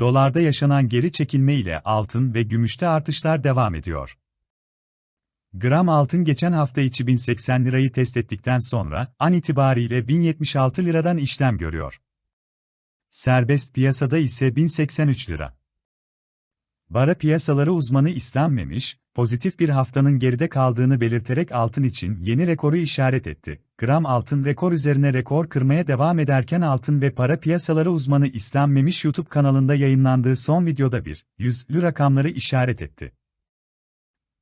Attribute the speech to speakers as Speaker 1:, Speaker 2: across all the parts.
Speaker 1: Dolarda yaşanan geri çekilme ile altın ve gümüşte artışlar devam ediyor. Gram altın geçen hafta içi 1080 lirayı test ettikten sonra an itibariyle 1076 liradan işlem görüyor. Serbest piyasada ise 1083 lira. Bara piyasaları uzmanı İslam Memiş, pozitif bir haftanın geride kaldığını belirterek altın için yeni rekoru işaret etti. Gram altın rekor üzerine rekor kırmaya devam ederken altın ve para piyasaları uzmanı İslam Memiş YouTube kanalında yayınlandığı son videoda bir, yüzlü rakamları işaret etti.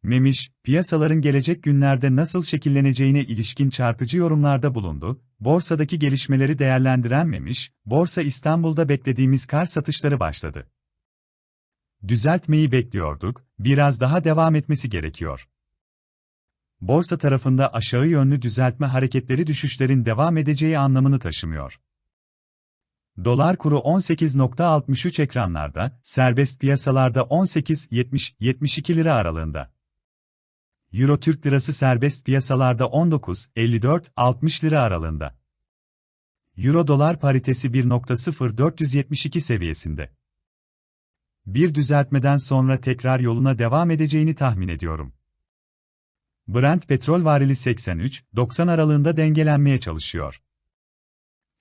Speaker 1: Memiş, piyasaların gelecek günlerde nasıl şekilleneceğine ilişkin çarpıcı yorumlarda bulundu. Borsadaki gelişmeleri değerlendiren Memiş, Borsa İstanbul'da beklediğimiz kar satışları başladı. Düzeltmeyi bekliyorduk, biraz daha devam etmesi gerekiyor. Borsa tarafında aşağı yönlü düzeltme hareketleri düşüşlerin devam edeceği anlamını taşımıyor. Dolar kuru 18.63 ekranlarda, serbest piyasalarda 18.70-72 lira aralığında. Euro Türk Lirası serbest piyasalarda 19.54-60 lira aralığında. Euro dolar paritesi 1.0472 seviyesinde. Bir düzeltmeden sonra tekrar yoluna devam edeceğini tahmin ediyorum. Brent petrol varili 83-90 aralığında dengelenmeye çalışıyor.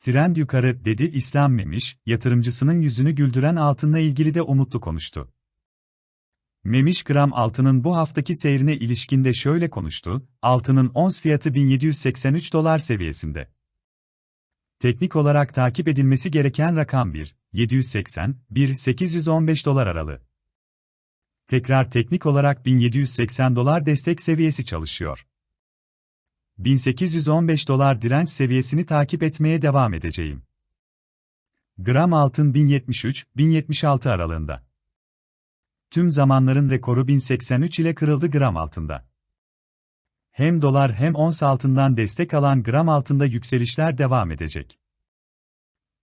Speaker 1: Trend yukarı dedi İslam Memiş, yatırımcısının yüzünü güldüren altınla ilgili de umutlu konuştu. Memiş gram altının bu haftaki seyrine ilişkinde şöyle konuştu, altının ons fiyatı 1783 dolar seviyesinde. Teknik olarak takip edilmesi gereken rakam 1, 780, 1, 815 dolar aralığı. Tekrar teknik olarak 1780 dolar destek seviyesi çalışıyor. 1815 dolar direnç seviyesini takip etmeye devam edeceğim. Gram altın 1073-1076 aralığında. Tüm zamanların rekoru 1083 ile kırıldı gram altında. Hem dolar hem ons altından destek alan gram altında yükselişler devam edecek.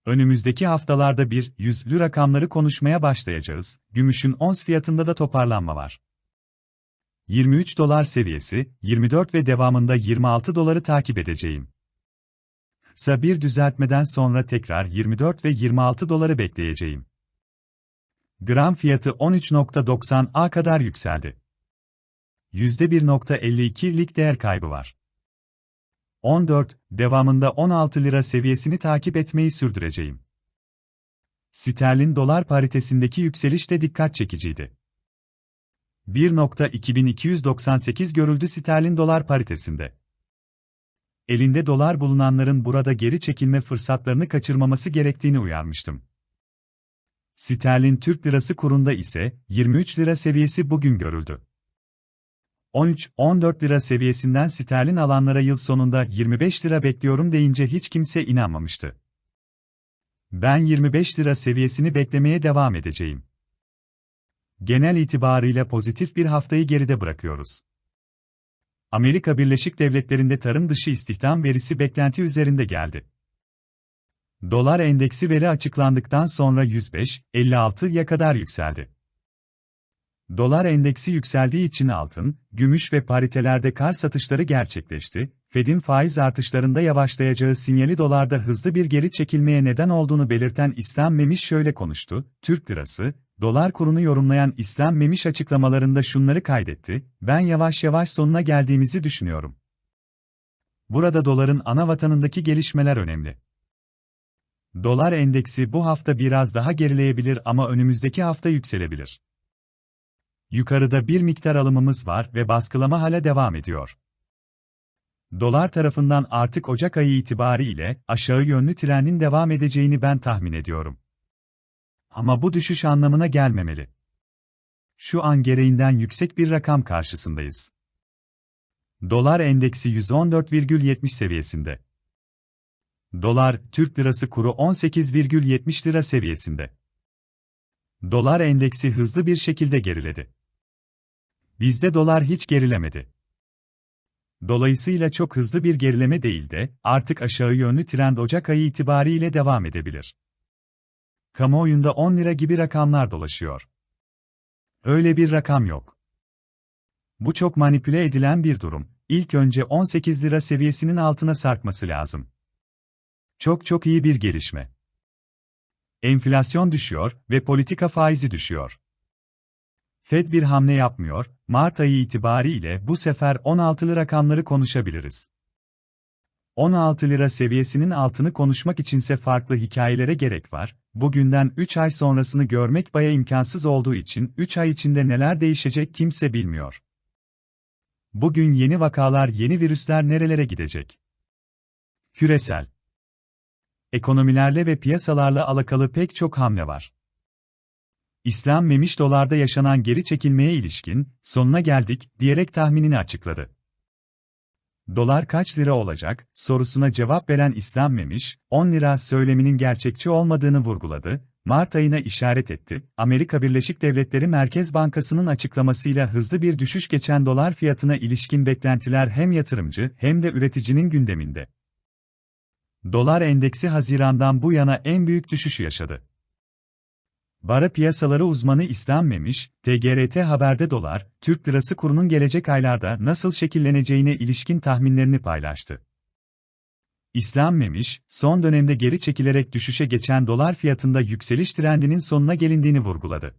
Speaker 1: Önümüzdeki haftalarda bir yüzlü rakamları konuşmaya başlayacağız. Gümüşün ons fiyatında da toparlanma var. 23 dolar seviyesi, 24 ve devamında 26 doları takip edeceğim. Sa bir düzeltmeden sonra tekrar 24 ve 26 doları bekleyeceğim. Gram fiyatı 13.90'a kadar yükseldi. %1.52'lik değer kaybı var. 14, devamında 16 lira seviyesini takip etmeyi sürdüreceğim. Sterlin dolar paritesindeki yükseliş de dikkat çekiciydi. 1.2298 görüldü sterlin dolar paritesinde. Elinde dolar bulunanların burada geri çekilme fırsatlarını kaçırmaması gerektiğini uyarmıştım. Sterlin Türk Lirası kurunda ise 23 lira seviyesi bugün görüldü. 13-14 lira seviyesinden sterlin alanlara yıl sonunda 25 lira bekliyorum deyince hiç kimse inanmamıştı. Ben 25 lira seviyesini beklemeye devam edeceğim. Genel itibarıyla pozitif bir haftayı geride bırakıyoruz. Amerika Birleşik Devletleri'nde tarım dışı istihdam verisi beklenti üzerinde geldi. Dolar endeksi veri açıklandıktan sonra 105-56'ya kadar yükseldi. Dolar endeksi yükseldiği için altın, gümüş ve paritelerde kar satışları gerçekleşti. Fed'in faiz artışlarında yavaşlayacağı sinyali dolarda hızlı bir geri çekilmeye neden olduğunu belirten İslam Memiş şöyle konuştu. Türk lirası, dolar kurunu yorumlayan İslam Memiş açıklamalarında şunları kaydetti. Ben yavaş yavaş sonuna geldiğimizi düşünüyorum. Burada doların ana vatanındaki gelişmeler önemli. Dolar endeksi bu hafta biraz daha gerileyebilir ama önümüzdeki hafta yükselebilir. Yukarıda bir miktar alımımız var ve baskılama hala devam ediyor. Dolar tarafından artık Ocak ayı itibariyle aşağı yönlü trendin devam edeceğini ben tahmin ediyorum. Ama bu düşüş anlamına gelmemeli. Şu an gereğinden yüksek bir rakam karşısındayız. Dolar endeksi 114,70 seviyesinde. Dolar, Türk lirası kuru 18,70 lira seviyesinde. Dolar endeksi hızlı bir şekilde geriledi. Bizde dolar hiç gerilemedi. Dolayısıyla çok hızlı bir gerileme değil de, artık aşağı yönlü trend Ocak ayı itibariyle devam edebilir. Kamuoyunda 10 lira gibi rakamlar dolaşıyor. Öyle bir rakam yok. Bu çok manipüle edilen bir durum. İlk önce 18 lira seviyesinin altına sarkması lazım. Çok çok iyi bir gelişme. Enflasyon düşüyor ve politika faizi düşüyor. Fed bir hamle yapmıyor, Mart ayı itibariyle bu sefer 16'lı rakamları konuşabiliriz. 16 lira seviyesinin altını konuşmak içinse farklı hikayelere gerek var. Bugünden 3 ay sonrasını görmek baya imkansız olduğu için 3 ay içinde neler değişecek kimse bilmiyor. Bugün yeni vakalar, yeni virüsler nerelere gidecek? Küresel Ekonomilerle ve piyasalarla alakalı pek çok hamle var. İslam Memiş dolarda yaşanan geri çekilmeye ilişkin, sonuna geldik, diyerek tahminini açıkladı. Dolar kaç lira olacak sorusuna cevap veren İslam Memiş, 10 lira söyleminin gerçekçi olmadığını vurguladı, Mart ayına işaret etti. Amerika Birleşik Devletleri Merkez Bankası'nın açıklamasıyla hızlı bir düşüş geçen dolar fiyatına ilişkin beklentiler hem yatırımcı hem de üreticinin gündeminde. Dolar endeksi Haziran'dan bu yana en büyük düşüşü yaşadı. Bara piyasaları uzmanı İslam Memiş, TGRT Haber'de dolar, Türk lirası kurunun gelecek aylarda nasıl şekilleneceğine ilişkin tahminlerini paylaştı. İslam Memiş, son dönemde geri çekilerek düşüşe geçen dolar fiyatında yükseliş trendinin sonuna gelindiğini vurguladı.